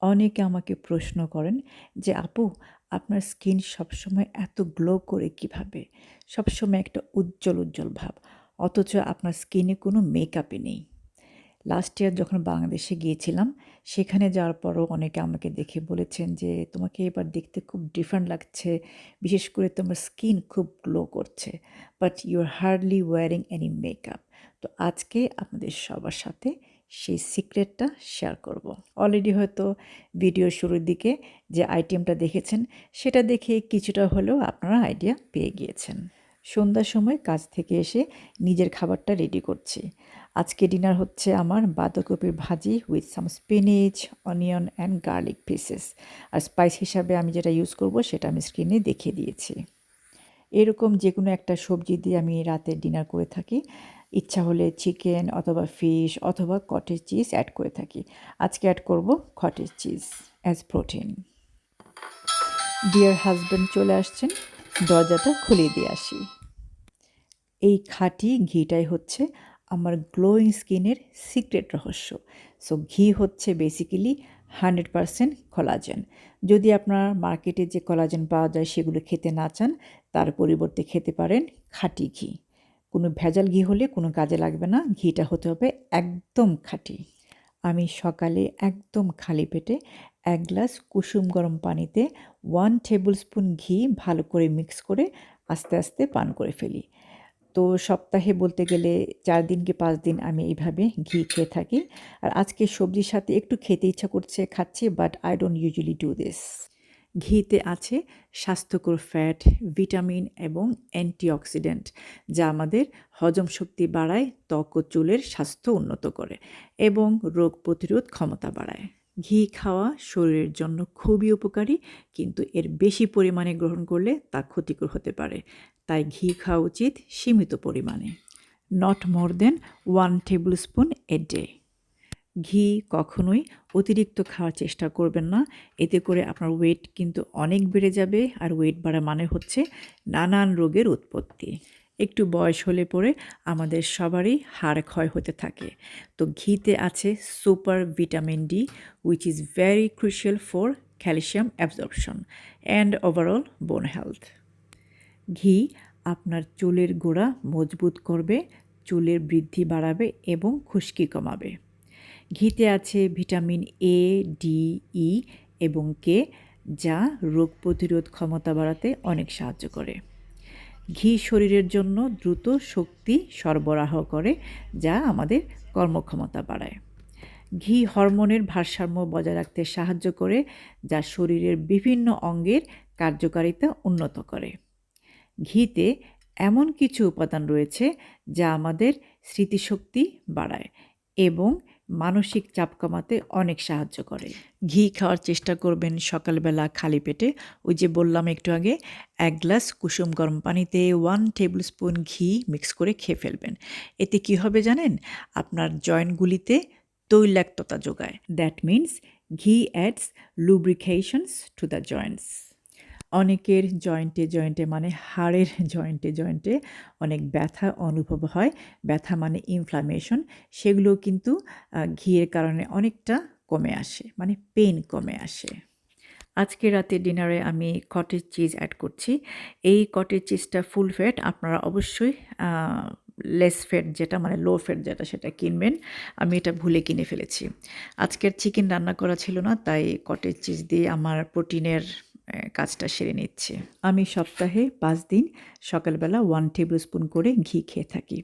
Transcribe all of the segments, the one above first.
অনেকে আমাকে প্রশ্ন করেন যে, আপু, আপনার স্কিন সবসময় এত গ্লো করে কীভাবে? সবসময় একটা উজ্জ্বল উজ্জ্বল ভাব। অথচ আপনার স্কিনে কোনো মেকআপই নেই। লাস্ট ইয়ার যখন বাংলাদেশে গিয়েছিলাম, সেখানে যাওয়ার পরও অনেকে আমাকে দেখে বলেছেন যে, তোমাকে এবার দেখতে খুব ডিফারেন্ট লাগছে। বিশেষ করে তোমার স্কিন খুব গ্লো করছে but you are hardly wearing any makeup তো আজকে আপনাদের সবার সাথে সেই সিক্রেটটা শেয়ার করব। অলরেডি হয়তো ভিডিওর শুরুর দিকে যে আইটেমটা দেখেছেন, সেটা দেখে কিছুটা হলেও আপনারা আইডিয়া পেয়ে গিয়েছেন। সন্ধ্যার সময় কাজ থেকে এসে নিজের খাবারটা রেডি করছি। আজকে ডিনার হচ্ছে আমার বাঁধাকপির ভাজি with some spinach onion and garlic pieces R spice হিসাবে আমি যেটা ইউজ করব, সেটা আমি স্ক্রিনে দেখিয়ে দিয়েছি। এরকম যে কোনো একটা সবজি দিয়ে আমি রাতে ডিনার করে থাকি। ইচ্ছা হলে চিকেন অথবা ফিশ অথবা কটেজ চিজ অ্যাড করে থাকি। আজকে অ্যাড করব cottage cheese as protein dear husband চলে আসছেন। দরজাটা খুলে দিয়ে আসি। এই খাঁটি ঘিটাই হচ্ছে আমার গ্লোয়িং স্কিনের সিক্রেট রহস্য। সো ঘি হচ্ছে বেসিক্যালি হান্ড্রেড পারসেন্ট কলাজেন যদি আপনার মার্কেটে যে কলাজেন পাওয়া যায়, সেগুলো খেতে না চান, তার পরিবর্তে খেতে পারেন খাঁটি ঘি। কোনো ভেজাল ঘি হলে কোনো কাজে লাগবে না, ঘিটা হতে হবে একদম খাঁটি। আমি সকালে একদম খালি পেটে এক গ্লাস কুসুম গরম পানিতে ওয়ান টেবিল স্পুন ঘি ভালো করে মিক্স করে আস্তে আস্তে পান করে ফেলি। তো সপ্তাহে বলতে গেলে চার দিন কি পাঁচ দিন আমি এইভাবে ঘি খেয়ে থাকি। আর আজকে সবজির সাথে একটু খেতে ইচ্ছা করছে, খাচ্ছি but I don't usually do this ঘিতে আছে স্বাস্থ্যকর ফ্যাট ভিটামিন এবং অ্যান্টিঅক্সিডেন্ট যা আমাদের হজম শক্তি বাড়ায়, ত্বক ও চুলের স্বাস্থ্য উন্নত করে এবং রোগ প্রতিরোধ ক্ষমতা বাড়ায়। ঘি খাওয়া শরীরের জন্য খুবই উপকারী, কিন্তু এর বেশি পরিমাণে গ্রহণ করলে তা ক্ষতিকর হতে পারে, তাই ঘি খাওয়া উচিত সীমিত পরিমাণে। Not more than one tablespoon a day ঘি কখনোই অতিরিক্ত খাওয়ার চেষ্টা করবেন না। এতে করে আপনার ওয়েট কিন্তু অনেক বেড়ে যাবে আর ওয়েট বাড়া মানে হচ্ছে নানান রোগের উৎপত্তি। একটু বয়স হলে পরে আমাদের সবারই হাড় ক্ষয় হতে থাকে। তো ঘিতে আছে super vitamin D which is very crucial for calcium absorption and overall bone health ঘি আপনার চুলের গোড়া মজবুত করবে, চুলের বৃদ্ধি বাড়াবে এবং খুশকি কমাবে। ঘিতে আছে ভিটামিন এ ডি ই এবং কে যা রোগ প্রতিরোধ ক্ষমতা বাড়াতে অনেক সাহায্য করে। ঘি শরীরের জন্য দ্রুত শক্তি সরবরাহ করে, যা আমাদের কর্মক্ষমতা বাড়ায়। ঘি হরমোনের ভারসাম্য বজায় রাখতে সাহায্য করে, যা শরীরের বিভিন্ন অঙ্গের কার্যকারিতা উন্নত করে। ঘিতে এমন কিছু উপাদান রয়েছে, যা আমাদের স্মৃতিশক্তি বাড়ায় এবং মানসিক চাপ কমাতে অনেক সাহায্য করে। ঘি খাওয়ার চেষ্টা করবেন সকালবেলা খালি পেটে। ওই যে বললাম একটু আগে, এক গ্লাস কুসুম গরম পানিতে ওয়ান টেবিল স্পুন ঘি মিক্স করে খেয়ে ফেলবেন। এতে কি হবে জানেন? আপনার জয়েন্টগুলিতে তৈলাক্ততা যোগায়। That means ghee adds lubrications to the joints অনেকের জয়েন্টে জয়েন্টে মানে হাড়ের জয়েন্টে জয়েন্টে অনেক ব্যথা অনুভব হয়। ব্যথা মানে ইনফ্লামেশন সেগুলো কিন্তু ঘিয়ের কারণে অনেকটা কমে আসে মানে পেন কমে আসে। আজকে রাতে ডিনারে আমি কটেজ চিজ অ্যাড করছি। এই কটেজ চিজটা ফুল ফ্যাট আপনারা অবশ্যই লেস ফ্যাট যেটা মানে লো ফ্যাট যেটা, সেটা কিনবেন। আমি এটা ভুলে কিনে ফেলেছি। আজকের চিকেন রান্না করা ছিল না, তাই কটেজ চিজ দিয়ে আমার প্রোটিনের কাজটা সেরে নিচ্ছে। আমি সপ্তাহে পাঁচ দিন সকালবেলা ওয়ান টেবিল স্পুন করে ঘি খেয়ে থাকি।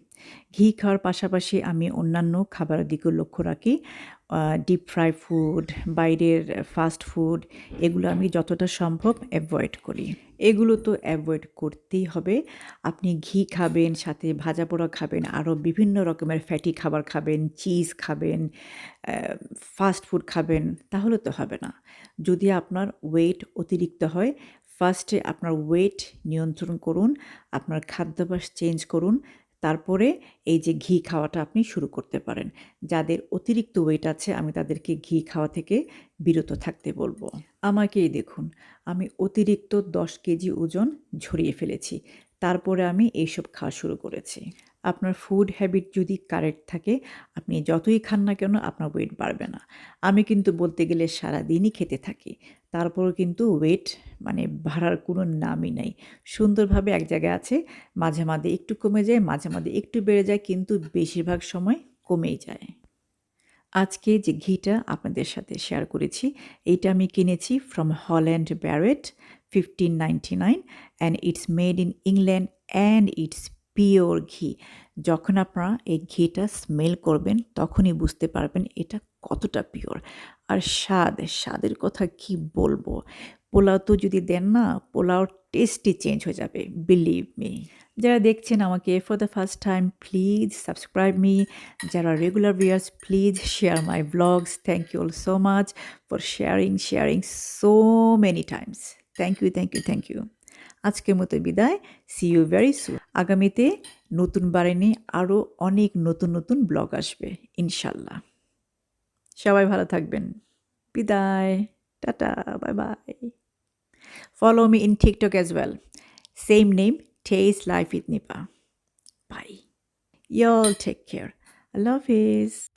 ঘি খাওয়ার পাশাপাশি আমি অন্যান্য খাবারের দিকেও লক্ষ্য রাখি। ডিপ ফ্রাই ফুড বাইরের ফাস্ট ফুড এগুলো আমি যতটা সম্ভব অ্যাভয়েড করি। এগুলো তো অ্যাভয়েড করতেই হবে। আপনি ঘি খাবেন, সাথে ভাজা পোড়া খাবেন, আরও বিভিন্ন রকমের ফ্যাটি খাবার খাবেন চিজ খাবেন ফাস্ট ফুড খাবেন, তাহলে তো হবে না। যদি আপনার ওয়েট অতিরিক্ত হয় ফার্স্টে আপনার ওয়েট নিয়ন্ত্রণ করুন, আপনার খাদ্যাভ্যাস চেঞ্জ করুন তারপরে এই যে ঘি খাওয়াটা আপনি শুরু করতে পারেন। যাদের অতিরিক্ত ওয়েট আছে, আমি তাদেরকে ঘি খাওয়া থেকে বিরত থাকতে বলব। আমাকেই দেখুন, আমি অতিরিক্ত দশ কেজি ওজন ঝরিয়ে ফেলেছি। তারপরে আমি এইসব খাওয়া শুরু করেছি। আপনার ফুড হ্যাবিট যদি কারেক্ট থাকে, আপনি যতই খান না কেন আপনার ওয়েট বাড়বে না। আমি কিন্তু বলতে গেলে সারাদিনই খেতে থাকি। তারপরও কিন্তু ওয়েট মানে ভাড়ার কোনো নামই নাই। সুন্দরভাবে এক জায়গায় আছে, মাঝে মাঝে একটু কমে যায়, মাঝে মাঝে একটু বেড়ে যায়, কিন্তু বেশিরভাগ সময় কমেই যায়। আজকে যে ঘিটা আপনাদের সাথে শেয়ার করেছি, এইটা আমি কিনেছি from Holland Barrett fifteen ninety nine and it's made in England and it's pure ghee. যখন আপনারা এই ঘিটা স্মেল করবেন, তখনই বুঝতে পারবেন এটা কতটা পিওর আর স্বাদ, স্বাদের কথা কি বলব? পোলাও তো যদি দেন না, পোলাওর টেস্টই চেঞ্জ হয়ে যাবে বিলিভ মি যারা দেখছেন আমাকে for the first time please subscribe me যারা regular viewers please share my blogs thank you all so much for sharing sharing so many times thank you thank you thank you আজকের মতো বিদায় C you very সু আগামীতে নতুন বারে নিয়ে আরও অনেক নতুন নতুন ব্লগ আসবে, ইনশাল্লাহ। সবাই ভালো থাকবেন। বিদায়। Tata bye bye Follow me in TikTok as well. Same name, Taste Life with Nipa. Bye. Y'all take care. I love yous.